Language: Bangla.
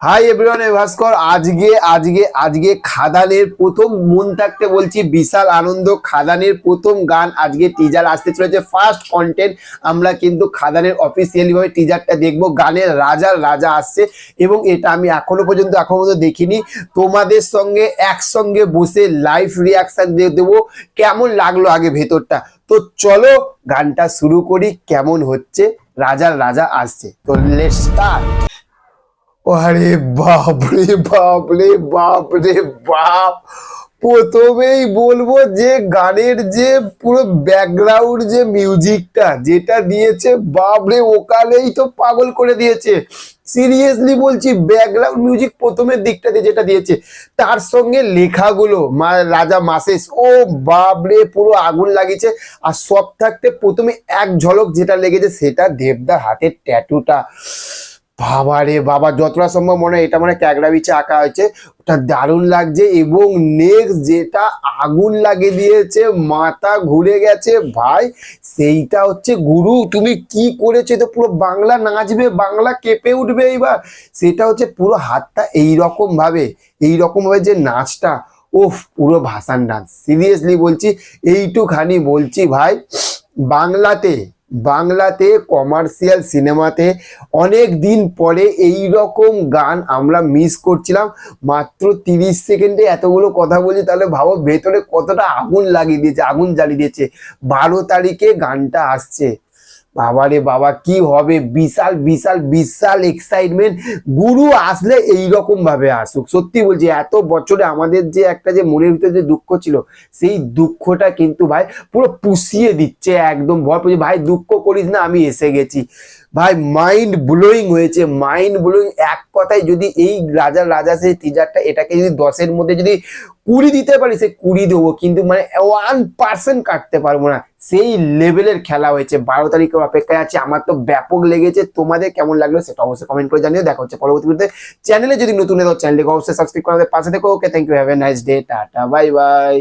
হাই এভরিওয়ান ভাস্কর। আজকে আজকে আজকে খাদানের প্রথম মন থাকতে বলছি, বিশাল আনন্দ, খাদানের প্রথম গান। আজকে টিজার আসতে চলেছে। ফার্স্ট কন্টেন্ট আমরা কিন্তু খাদানের অফিসিয়ালি ভাবে টিজারটা দেখব। গানের রাজার রাজা আসছে এবং এটা আমি এখনও পর্যন্ত এখনও পর্যন্ত দেখিনি। তোমাদের সঙ্গে, একসঙ্গে বসে লাইভ রিয়াকশন দিয়ে দেবো। কেমন লাগল আগে ভেতরটা? তো চলো, গানটা শুরু করি। কেমন হচ্ছে? রাজার রাজা আসছে। তো লেট স্টার্ট আরে বাপ রে বাপ রে বাপ রে বাপ। প্রথমেই বলব যে গানের যে পুরো ব্যাকগ্রাউন্ড যে মিউজিকটা যেটা দিয়েছে বাপরে ওকালেই তো পাগল করে দিয়েছে। সিরিয়াসলি বলছি ব্যাকগ্রাউন্ড মিউজিক প্রথমের দিকটাতে যেটা দিয়েছে, তার সঙ্গে লেখাগুলো, মা, রাজা মাসেস, ও বাপরে পুরো আগুন লাগিয়েছে। আর সব থাকতে প্রথমে এক ঝলক যেটা লেগেছে, সেটা দেবদার হাতের ট্যাটুটা বাবা রে বাবা, যতটা সম্ভব মনে হয় এটা মানে ক্যাগড়া বিচে আঁকা হয়েছে। ওটা দারুণ লাগছে এবং নেক্সট যেটা আগুন লাগিয়ে দিয়েছে, মাথা ঘুরে গেছে, ভাই, সেইটা হচ্ছে গুরু, তুমি কি করেছ? তো পুরো বাংলা নাচবে, বাংলা কেঁপে উঠবে এইবার। সেটা হচ্ছে পুরো হাতটা এইরকম ভাবে এইরকম ভাবে যে নাচটা ওফ পুরো ভাসান ডান্স সিরিয়াসলি বলছি, এইটুখানি বলছি ভাই, বাংলাতে বাংলাতে কমার্শিয়াল সিনেমাতে অনেক দিন পরে এই রকম গান আমরা মিস করছিলাম। মাত্র তিরিশ সেকেন্ডে এতগুলো কথা বলছি, তাহলে ভাবো ভেতরে কতটা আগুন লাগিয়ে দিয়েছে, আগুন জ্বালিয়ে দিয়েছে। বারো তারিখে গানটা আসছে। বাবারে বাবা, কি হবে? বিশাল বিশাল বিশাল এক্সাইটমেন্ট গুরু আসলে এই রকম ভাবে আসুক। সত্যি বলছি, এত বছরে আমাদের যে একটা যে মনের ভিতরে যে দুঃখ ছিল, সেই দুঃখটা কিন্তু ভাই পুরো পুষিয়ে দিচ্ছে, একদম ভয় পেয়েছে ভাই, দুঃখ করিস না, আমি এসে গেছি। ভাই মাইন্ড ব্লোয়িং হয়েছে। মাইন্ড ব্লোয়িং এক কথায় যদি এই রাজার রাজা সেই টিজারটা এটাকে যদি দশের মধ্যে যদি কুড়ি দিতে পারি, সে কুড়ি দেবো, কিন্তু মানে ওয়ান পার্সেন্ট কাটতে পারব না। সেই লেভেলের খেলা হয়েছে, বারো তারিখের অপেক্ষায় আছে, আমার তো ব্যাপক লেগেছে, তোমাদের কেমন লাগল সেটা অবশ্যই কমেন্ট করে জানিয়ে দেখা হচ্ছে পরবর্তী ভিডিওতে। চ্যানেলে যদি নতুন হয়ে চ্যানেলকে অবশ্যই সাবস্ক্রাইব করাতে পাশে দেখো okay thank you have a nice day tata bye bye